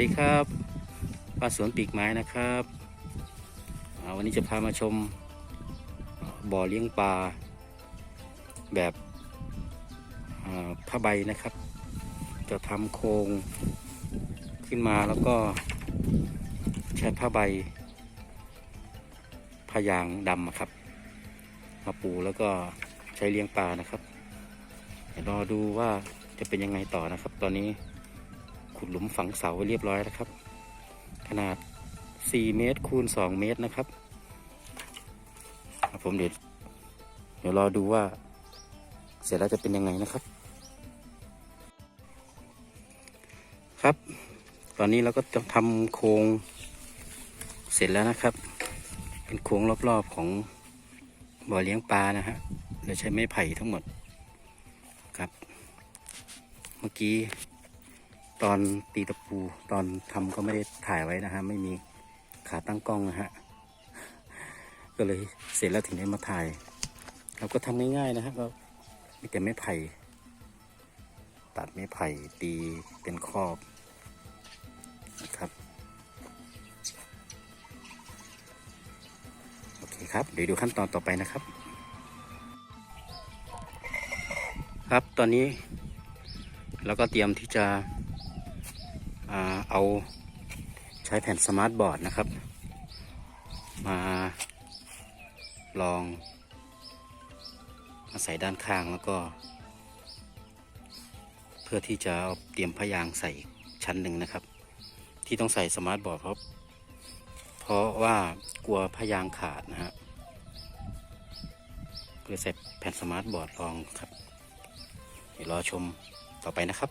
สวัสดีครับป้าสวนปีกไม้นะครับวันนี้จะพามาชมบ่อเลี้ยงปลาแบบผ้าใบนะครับ จะทำโครงขึ้นมาแล้วก็ใช้ผ้าใบผ้ายางดำครับมาปูแล้วก็ใช้เลี้ยงปลานะครับเดี๋ยวรอดูว่าจะเป็นยังไงต่อนะครับ ตอนนี้ ขุดหลุมฝังเสาไว้เรียบร้อยแล้วครับ ขนาด 4 เมตรคูณ 2 เมตรนะครับ ผมเดี๋ยวเดี๋ยวรอดูว่า เสร็จแล้วจะเป็นยังไงนะครับ ครับ ตอนนี้เราก็จะทำโครงเสร็จแล้วนะครับ เป็นโครงรอบๆของบ่อเลี้ยงปลานะฮะโดยใช้ไม้ไผ่ทั้งหมดครับ เมื่อกี้ ตอนตีตะปูตอนทำก็ไม่ได้ถ่ายไว้นะฮะ ไม่มีขาตั้งกล้องนะฮะ ก็เลยเสร็จแล้วถึงได้มาถ่ายเราก็ทำง่ายๆนะฮะก็มีแต่ไม้ไผ่ ตัดไม้ไผ่ตีเป็นครอบนะครับโอเคครับ เดี๋ยวดูขั้นตอนต่อไปนะครับ ครับตอนนี้เราก็เตรียมที่จะ เอาใช้แผ่นสมาร์ทบอร์ดนะครับ มาลองมาใส่ด้านข้างแล้วก็ เพื่อที่จะเอาเตรียมพยางใส่ชั้นหนึ่งนะครับ ที่ต้องใส่สมาร์ทบอร์ดเพราะเพราะว่ากลัวพยางขาดนะฮะก็เลยใส่แผ่นสมาร์ทบอร์ดรองครับเดี๋ยวรอชมต่อไปนะครับ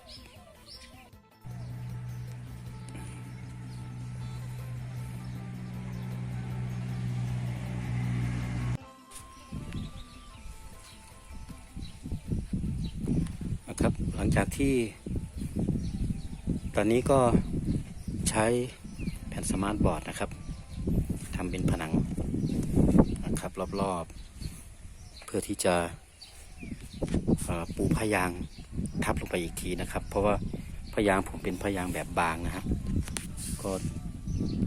จากที่ ตอนนี้ก็ใช้แผ่นสมาร์ทบอร์ดนะครับทำเป็นผนังนะครับรอบๆ เพื่อที่จะปูพยางทับลงไปอีกทีนะครับ เพราะว่าพยางผมเป็นพยางแบบบางนะครับ ก็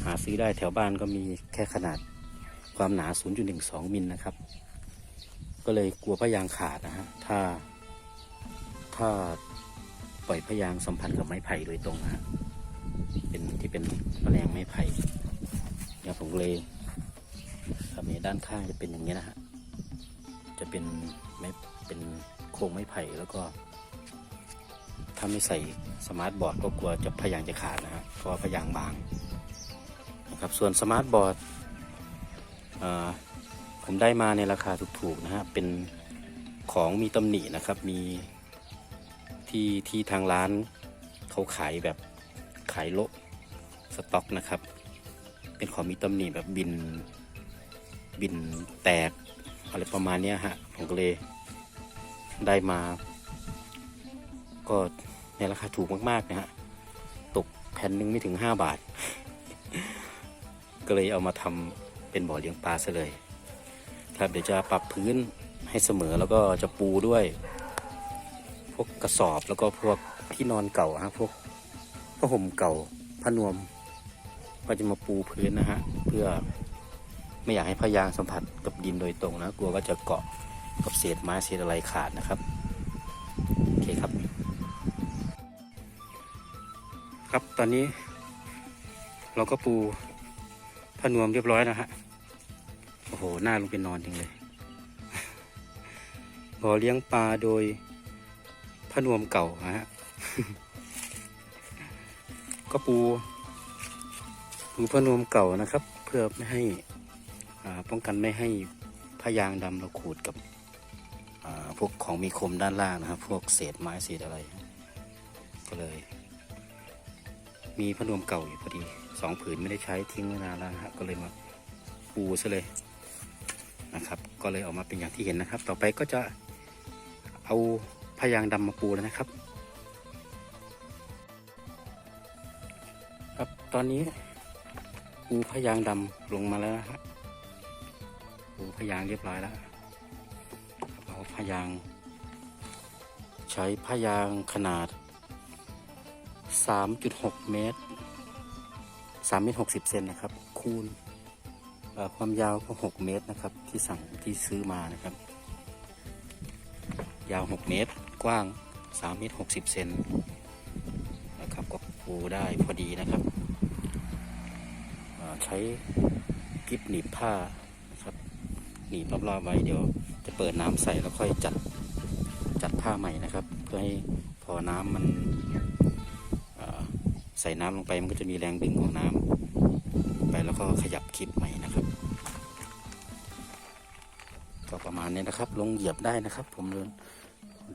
หาซื้อได้แถวบ้านก็มีแค่ขนาดความหนา 0.12 มิลนะครับ ก็เลยกลัวพยางขาดนะฮะถ้าถ้า ล่อยพยางสัมพันธ์กับไม้ไผ่โดยตรงนะฮะเป็นที่เป็นแมลงไม้ไผ่อย่างผมเลยครับนี่ด้านข้างจะเป็นอย่างนี้ยนะฮะจะเป็นไม้เป็นโครงไม้ไผ่แล้วก็ ถ้าไม่ใส่สมาร์ทบอร์ดก็กลัวจะพยางจะขาดนะฮะเพราะพยางบางนะครับส่วนสมาร์ทบอร์ดผมได้มาในราคาถูกๆนะฮะเป็นของมีตำหนินะครับ มี ที่ที่ทางร้านเขาขายแบบขายโลสต็อกนะครับ เป็นของมีตำหนิแบบบินบินแตกอะไรประมาณเนี้ฮะผมก็เลยได้มา ก็ในราคาถูกมากๆนะฮะตกแผ่นหนึ่งไม่ถึง 5 บาท ก็เลยเอามาทำเป็นบ่อเลี้ยงปลาซะเลย ครับเดี๋ยวจะปรับพื้นให้เสมอแล้วก็จะปูด้วย พวกกระสอบแล้วก็พวกที่นอนเก่าฮะพวกผ้าห่มเก่าผ้านวม ก็จะมาปูพื้นนะฮะเพื่อไม่อยากให้พยางสัมผัสกับดินโดยตรงนะกลัวว่าจะเกาะกับเศษไม้เศษอะไรขาดนะครับโอเคครับ ครับตอนนี้ เราก็ปูผ้านวมเรียบร้อยนะฮะโอ้โหหน้าลงไปนอนจริงเลยบ่อเลี้ยงปลาโดย ผ้านวมเก่านะฮะ ก็ปู ปูผ้านวมเก่านะครับ เพื่อไม่ให้อ่าป้องกันไม่ให้พยางดำเราขูดกับอ่าพวกของมีคมด้านล่างนะครับ พวกเศษไม้เศษอะไร ก็เลย มีผ้านวมเก่าอยู่พอดีสองผืนไม่ได้ใช้ทิ้งไว้นานแล้วนะฮะก็เลยมาปูซะเลยนะครับ ก็เลยออกมาเป็นอย่างที่เห็นนะครับ ต่อไปก็จะเอา พยางดำมาปูแล้วนะครับ ครับตอนนี้ปูพยางดำลงมาแล้วนะฮะปูพยางเรียบร้อยแล้วครับเอาพยาง ใช้พยางขนาด 3.6 เมตรสามเมตรหกสิบเซนนะครับ คูณความยาวก็หกเมตรนะครับ ที่สั่งที่ซื้อมานะครับ ยาวหกเมตร กว้างสามเมตรหกเซนนะครับก็ปูได้พอดีนะครับใช้กิ๊บหนีบผ้านะครับหนีบรอบๆไว้เดี๋ยวจะเปิดน้ำใส่แล้วค่อยจัดจัดผ้าใหม่นะครับ เพื่อให้พอน้ำมันใส่น้ำลงไปมันก็จะมีแรงดึงของน้ำไปแล้วก็ขยับคลิปใหม่นะครับ ก็ประมาณนี้นะครับ ลงเหยียบได้นะครับ ผมเลย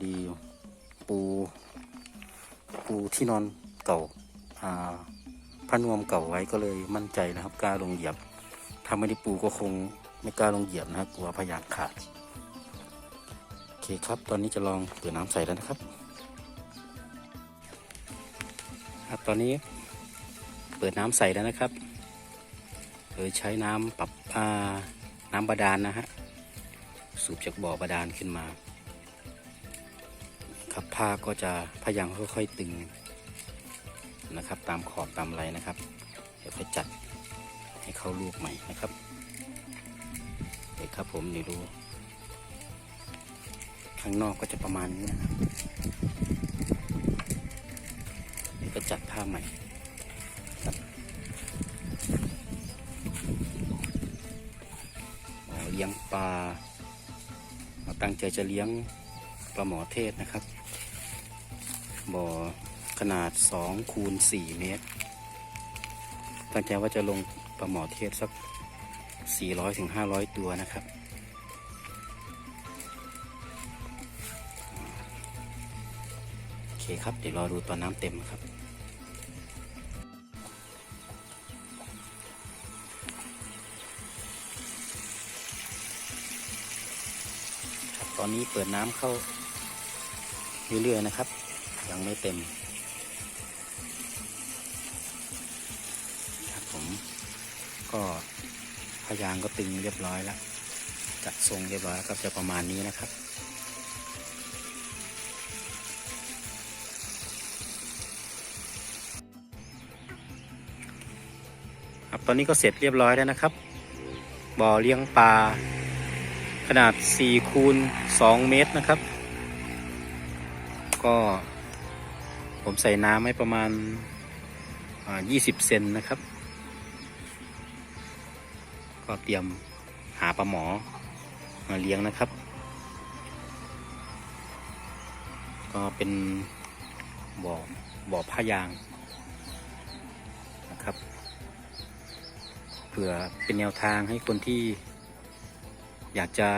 ดีปู ปูที่นอนเก่าอ่าผ้านวมเก่าไว้ก็เลยมั่นใจนะครับกล้าลงเหยียบ ถ้าไม่ได้ปูก็คงไม่กล้าลงเหยียบนะครับกลัวพยางขาดโอเคครับตอนนี้จะลองเปิดน้ำใส่แล้วนะครับครับตอนนี้เปิดน้ำใส่แล้วนะครับโดยใช้น้ำปรับอ่าน้ำบาดาลนะฮะสูบจากบ่อบาดาลขึ้นมา ครับ ผ้าก็จะพยายามค่อยๆตึงนะครับ ตามขอบตามไรนะครับ เดี๋ยวค่อยจัดให้เข้ารูปใหม่นะครับเดี๋ยวครับผมเดี๋ยวดู ข้างนอกก็จะประมาณนี้นะครับเดี๋ยวก็จัดผ้าใหม่เลี้ยงปลาเราตั้งใจจะเลี้ยงปลาหมอเทศนะครับ บ่อขนาด2คูณ4เมตร ตั้งใจว่าจะลงปลาหมอเทศสัก 400ถึง500 ตัวนะครับ โอเคครับ เดี๋ยวรอดูตอนน้ำเต็มครับครับตอนนี้เปิดน้ำเข้าเรื่อยๆนะครับังไม่เต็ม ครับผม ก็พยางก็ตึงเรียบร้อยแล้วจัดทรงเรียบร้อยแล้วก็จะประมาณนี้นะครับครับตอนนี้ก็เสร็จเรียบร้อยแล้วนะครับ บ่อเลี้ยงปลาขนาด4คูณ2เมตรนะครับ ก็ ผมใส่น้ำให้ประมาณอ่า20เซนนะครับ ก็เตรียมหาปลาหมอมาเลี้ยงนะครับ ก็เป็นบ่อบ่อผ้ายางนะครับเพื่อเป็นแนวทางให้คนที่อยากจะ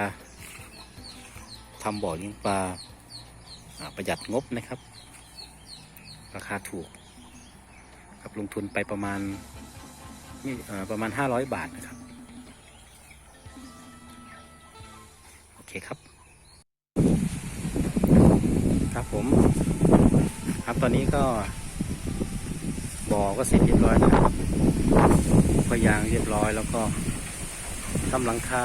ทำบ่อเลี้ยงปลาประหยัดงบนะครับ ราคาถูกครับลงทุนไปประมาณนี่ประมาณ 500 บาทนะครับ โอเคครับ ครับผม ครับตอนนี้ก็บ่อก็เสร็จเรียบร้อยนะครับพยางเรียบร้อยแล้วก็ทำหลังคา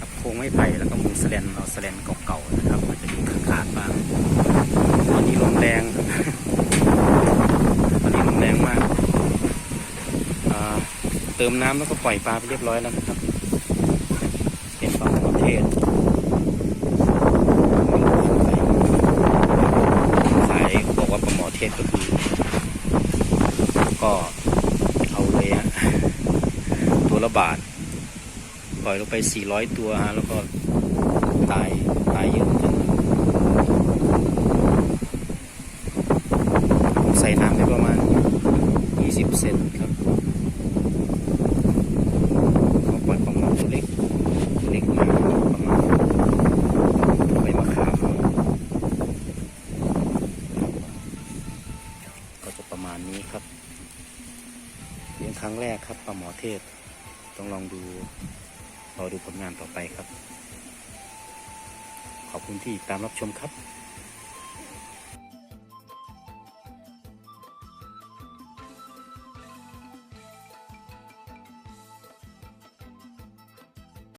กับโครงไม้ไผ่แล้วก็มุงแสแลนเราแสแลนเก่าๆนะครับมันจะดูขาดบ้าง นนี้ลมแรงตอนนี้ลมแรงมากอ่าเติมน้ำแล้วก็ปล่อยปลาไปเรียบร้อยแล้วนะครับ เป็นปลาหมอเทศขายบอกว่าปลาหมอเทศก็คือ ก็เอาเลยฮะตัวละบาท ปล่อยลงไป 400 ตัวฮะแล้วก็ตายตายเยอะจนผม ใส่น้ำไปประมาณ 20 เซนครับเขาปล่อยประมาณตัวเล็กตัวเล็กมากประมาณใบมะขามก็จะประมาณนี้ครับเลี้ยงครั้งแรกครับปลาหมอเทศ ต้องลองดูรอดูผลงานต่อไปครับ ขอบคุณที่ตามรับชมครับ